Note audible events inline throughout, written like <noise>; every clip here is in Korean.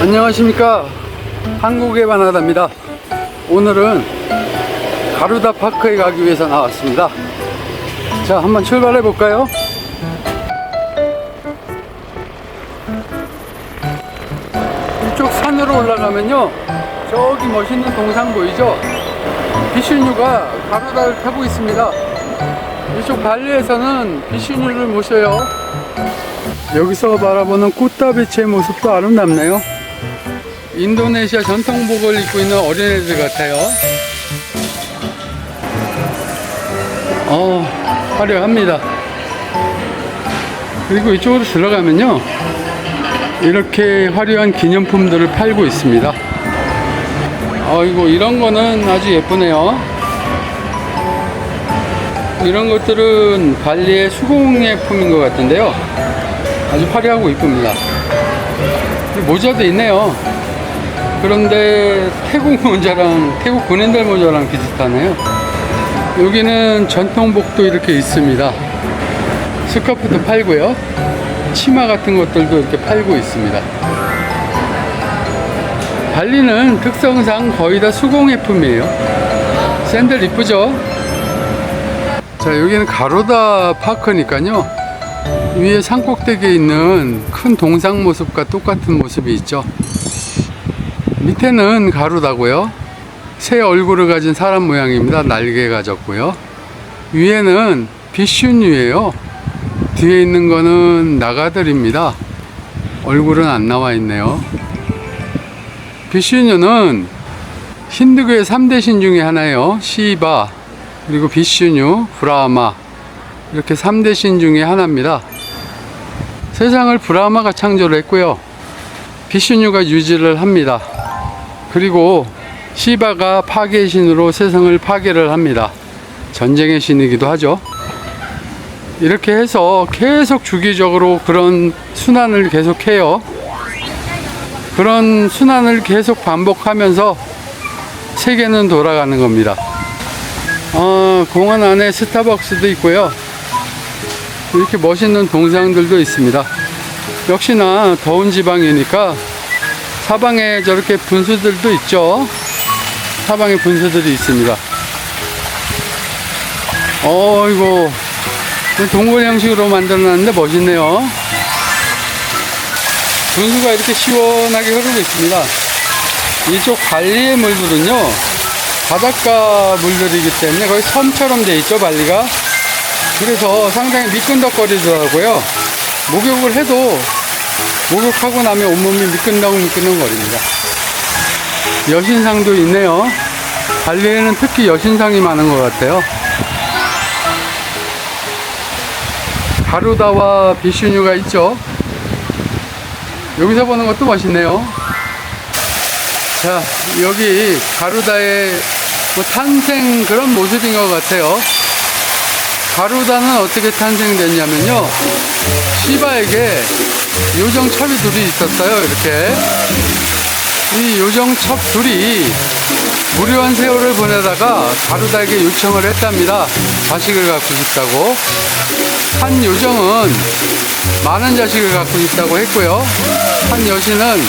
안녕하십니까. 한국의 바나다입니다. 오늘은 가루다 파크에 가기 위해서 나왔습니다. 자 한번 출발해 볼까요? 이쪽 산으로 올라가면요. 저기 멋있는 동상 보이죠 비슈뉴가 가루다를 타고 있습니다 이쪽 발리에서는 비슈뉴를 모셔요 여기서 바라보는 꽃다비치의 모습도 아름답네요 인도네시아 전통복을 입고 있는 어린애들 같아요. 어, 화려합니다. 그리고 이쪽으로 들어가면요. 이렇게 화려한 기념품들을 팔고 있습니다. 아이고, 이런 거는 아주 예쁘네요. 이런 것들은 발리의 수공예품인 것 같은데요. 아주 화려하고 이쁩니다. 모자도 있네요. 그런데 태국 모자랑 태국 군인들 모자랑 비슷하네요. 여기는 전통복도 이렇게 있습니다. 스카프도 팔고요. 치마 같은 것들도 이렇게 팔고 있습니다. 발리는 특성상 거의 다 수공예품이에요. 샌들 이쁘죠? 자, 여기는 가로다 파크니까요. 위에 산꼭대기에 있는 큰 동상 모습과 똑같은 모습이 있죠. 밑에는 가루다고요. 새 얼굴을 가진 사람 모양입니다. 날개 가 졌고요. 위에는 비슌유예요. 뒤에 있는 거는 나가들입니다. 얼굴은 안 나와 있네요. 비슌유는 힌두교의 3대 신 중에 하나예요. 시바, 그리고 비슌유, 브라마. 이렇게 3대 신 중에 하나입니다. 세상을 브라마가 창조를 했고요. 비슌유가 유지를 합니다. 그리고 시바가 파괴의 신으로 세상을 파괴를 합니다. 전쟁의 신이기도 하죠. 이렇게 해서 계속 주기적으로 그런 순환을 계속해요. 그런 순환을 계속 반복하면서 세계는 돌아가는 겁니다. 어, 공원 안에 스타벅스도 있고요. 이렇게 멋있는 동상들도 있습니다. 역시나 더운 지방이니까 사방에 저렇게 분수들도 있죠. 사방에 분수들이 있습니다. 어이고, 동굴 형식으로 만들어놨는데 멋있네요. 분수가 이렇게 시원하게 흐르고 있습니다. 이쪽 발리의 물들은요, 바닷가 물들이기 때문에 거의 섬처럼 돼 있죠, 발리가. 그래서 상당히 미끈덕거리더라고요. 목욕을 해도 목욕하고 나면 온몸이 미끈덩 미끈덩거립니다. 여신상도 있네요. 발리에는 특히 여신상이 많은 것 같아요. 가루다와 비슈뉴가 있죠. 여기서 보는 것도 멋있네요. 자, 여기 가루다의 뭐 탄생 그런 모습인 것 같아요. 가루다는 어떻게 탄생됐냐면요. 시바에게 요정첩이 둘이 있었어요. 이렇게. 이 요정첩 둘이 무료한 세월을 보내다가 가루다에게 요청을 했답니다. 자식을 갖고 싶다고. 한 요정은 많은 자식을 갖고 싶다고 했고요. 한 여신은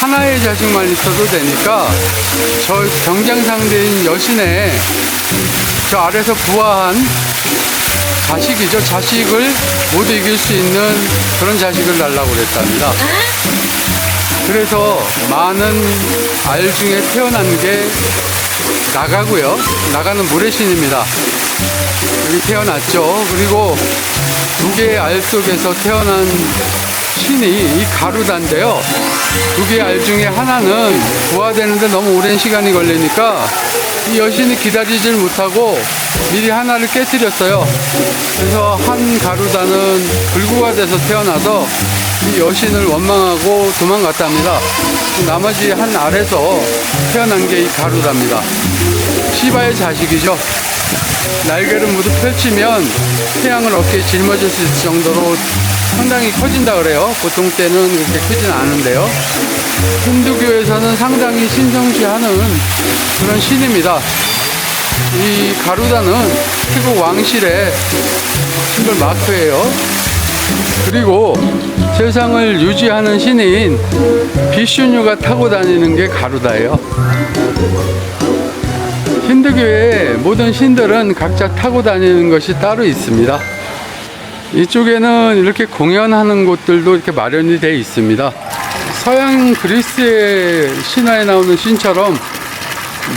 하나의 자식만 있어도 되니까 저 경쟁 상대인 여신의 저 아래서 부화한 자식이죠. 자식을 모두 이길 수 있는 그런 자식을 달라고 그랬답니다. 그래서 많은 알 중에 태어난 게 나가고요. 나가는 모래신입니다. 여기 태어났죠. 그리고 두 개의 알 속에서 태어난 신이 이 가루다인데요. 두 개의 알 중에 하나는 부화되는데 너무 오랜 시간이 걸리니까 이 여신이 기다리질 못하고 미리 하나를 깨뜨렸어요. 그래서 한 가루다는 불구가 돼서 태어나서 이 여신을 원망하고 도망갔답니다. 나머지 한 알에서 태어난 게 이 가루다입니다. 시바의 자식이죠. 날개를 모두 펼치면 태양을 어깨에 짊어질 수 있을 정도로 상당히 커진다 그래요. 보통 때는 그렇게 크진 않은데요. 힌두교에서는 상당히 신성시하는 그런 신입니다. 이 가루다는 태국 왕실의 신글 마크예요. 그리고 세상을 유지하는 신인 비슈뉴가 타고 다니는 게 가루다예요. 힌두교의 모든 신들은 각자 타고 다니는 것이 따로 있습니다. 이쪽에는 이렇게 공연하는 곳들도 이렇게 마련이 되어 있습니다. 서양 그리스의 신화에 나오는 신처럼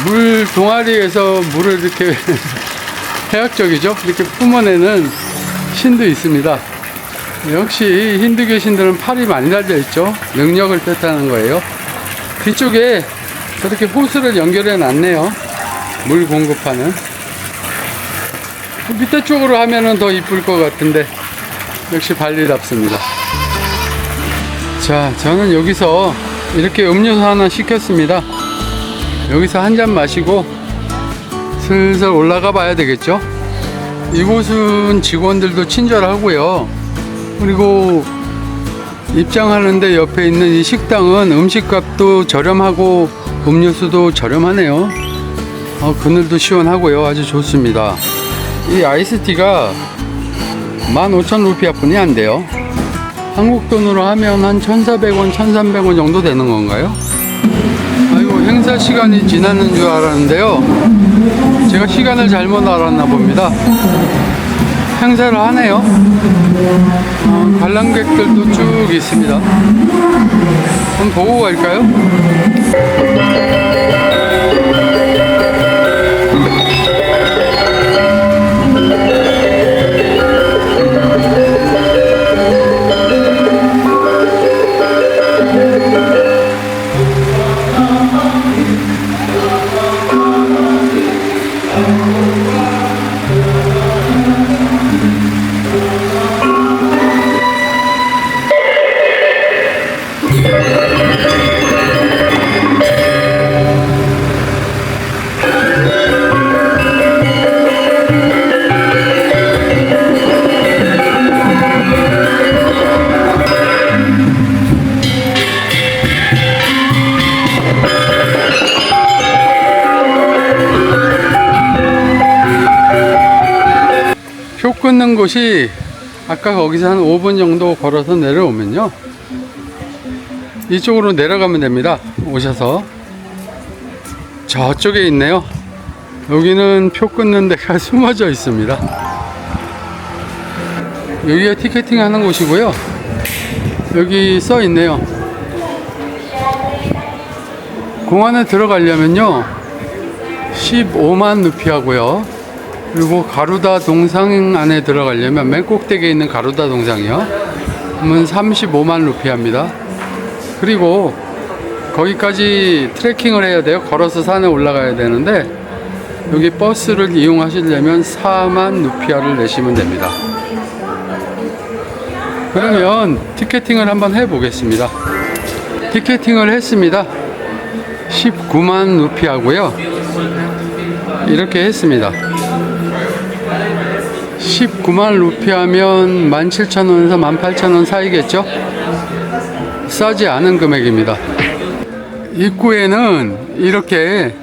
물 동아리에서 물을 이렇게 <laughs> 해학적이죠. 이렇게 뿜어내는 신도 있습니다. 역시 힌두 교 신들은 팔이 많이 달려 있죠. 능력을 뜻하는 거예요. 뒤쪽에 저렇게 호수를 연결해 놨네요. 물 공급하는. 그 밑에 쪽으로 하면은 더 이쁠 것 같은데 역시 발리답습니다. 자, 저는 여기서 이렇게 음료수 하나 시켰습니다. 여기서 한 잔 마시고 슬슬 올라가 봐야 되겠죠? 이곳은 직원들도 친절하고요. 그리고 입장하는데 옆에 있는 이 식당은 음식값도 저렴하고 음료수도 저렴하네요. 어, 그늘도 시원하고요. 아주 좋습니다. 이 아이스티가 15,000 루피아 뿐이 안 돼요. 한국 돈으로 하면 한 1,400원, 1,300원 정도 되는 건가요? 아이고, 행사 시간이 지났는 줄 알았는데요. 제가 시간을 잘못 알았나 봅니다. 행사를 하네요. 어, 관람객들도 쭉 있습니다. 한번 보고 갈까요? 표 끊는 곳이 아까 거기서 한 5분 정도 걸어서 내려오면요. 이쪽으로 내려가면 됩니다. 오셔서. 저쪽에 있네요. 여기는 표 끊는 데가 <laughs> 숨어져 있습니다. 여기가 티켓팅 하는 곳이고요. 여기 써 있네요. 공안에 들어가려면요. 15만 루피 하고요. 그리고 가루다 동상 안에 들어가려면 맨 꼭대기에 있는 가루다 동상이요. 그러면 35만 루피합니다. 그리고 거기까지 트레킹을 해야 돼요. 걸어서 산에 올라가야 되는데 여기 버스를 이용하시려면 4만 루피아를 내시면 됩니다. 그러면 티켓팅을 한번 해 보겠습니다. 티켓팅을 했습니다. 19만 루피하고요. 이렇게 했습니다. 19만 루피 하면 17,000원에서 18,000원 사이겠죠? 싸지 않은 금액입니다. 입구에는 이렇게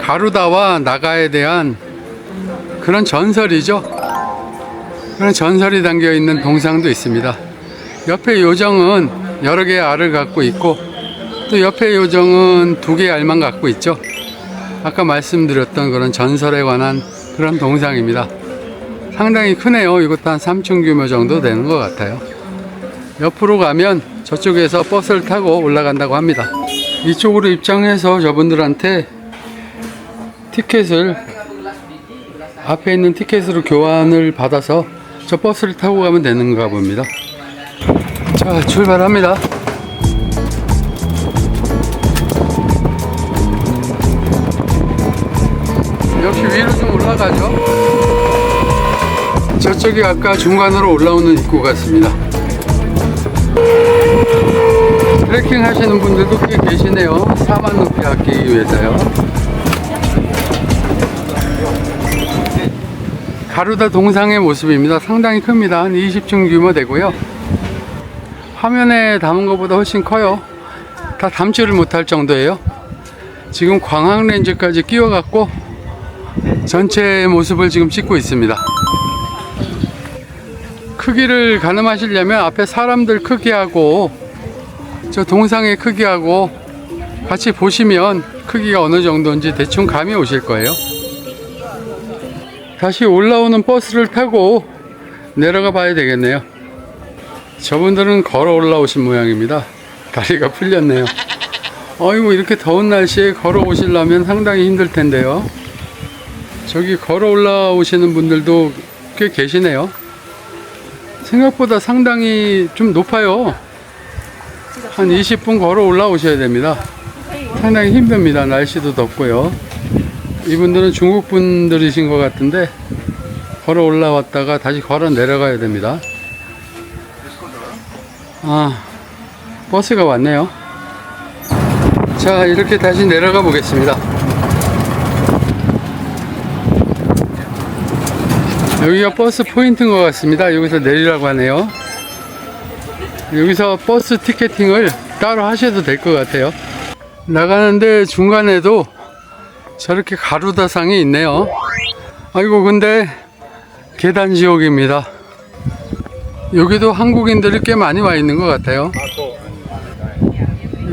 가루다와 나가에 대한 그런 전설이죠. 그런 전설이 담겨 있는 동상도 있습니다. 옆에 요정은 여러 개의 알을 갖고 있고 또 옆에 요정은 두 개의 알만 갖고 있죠. 아까 말씀드렸던 그런 전설에 관한 그런 동상입니다. 상당히 크네요. 이것도 한 3층 규모 정도 되는 것 같아요. 옆으로 가면 저쪽에서 버스를 타고 올라간다고 합니다. 이쪽으로 입장해서 저분들한테 티켓을 앞에 있는 티켓으로 교환을 받아서 저 버스를 타고 가면 되는가 봅니다. 자, 출발합니다. 역시 위로 좀 올라가죠. 저쪽이 아까 중간으로 올라오는 입구 같습니다. 트레킹 하시는 분들도 꽤 계시네요. 4만 높이 아끼기 위해서요. 가루다 동상의 모습입니다. 상당히 큽니다. 한 20층 규모 되고요. 화면에 담은 것보다 훨씬 커요. 다 담지를 못할 정도예요. 지금 광학 렌즈까지 끼워갖고 전체 모습을 지금 찍고 있습니다. 크기를 가늠하시려면 앞에 사람들 크기하고 저 동상의 크기하고 같이 보시면 크기가 어느 정도인지 대충 감이 오실 거예요. 다시 올라오는 버스를 타고 내려가 봐야 되겠네요. 저분들은 걸어 올라오신 모양입니다. 다리가 풀렸네요. 어이구 이렇게 더운 날씨에 걸어 오시려면 상당히 힘들 텐데요. 저기 걸어 올라오시는 분들도 꽤 계시네요. 생각보다 상당히 좀 높아요. 한 20분 걸어 올라오셔야 됩니다. 상당히 힘듭니다. 날씨도 덥고요. 이분들은 중국 분들이신 것 같은데 걸어 올라왔다가 다시 걸어 내려가야 됩니다. 아, 버스가 왔네요. 자, 이렇게 다시 내려가 보겠습니다. 여기가 버스 포인트인 것 같습니다. 여기서 내리라고 하네요. 여기서 버스 티켓팅을 따로 하셔도 될 것 같아요. 나가는데 중간에도 저렇게 가루다상이 있네요. 아이고, 근데 계단 지옥입니다. 여기도 한국인들이 꽤 많이 와 있는 것 같아요.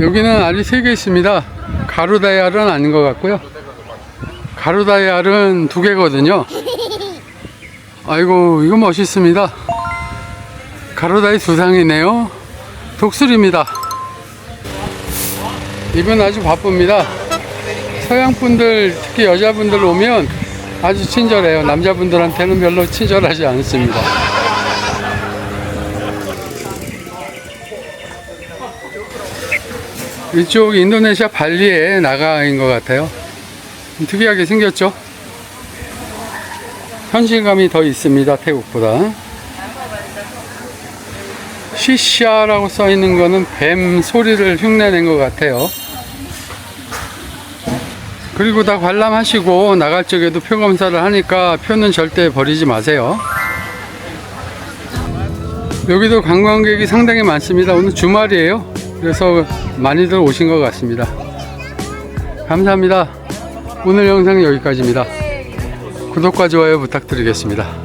여기는 알이 세 개 있습니다. 가루다이알은 아닌 것 같고요. 가루다이알은 두 개거든요. 아이고, 이거 멋있습니다. 가루다이 두 상이네요. 독수리입니다. 이분 아주 바쁩니다. 서양 분들, 특히 여자분들 오면 아주 친절해요. 남자분들한테는 별로 친절하지 않습니다. 이쪽 인도네시아 발리에 나가인 것 같아요. 특이하게 생겼죠? 현실감이 더 있습니다, 태국보다. 시샤라고 써 있는 거는 뱀 소리를 흉내낸 것 같아요. 그리고 다 관람하시고 나갈 적에도 표 검사를 하니까 표는 절대 버리지 마세요. 여기도 관광객이 상당히 많습니다. 오늘 주말이에요. 그래서 많이들 오신 것 같습니다. 감사합니다. 오늘 영상은 여기까지입니다. 구독과 좋아요 부탁드리겠습니다.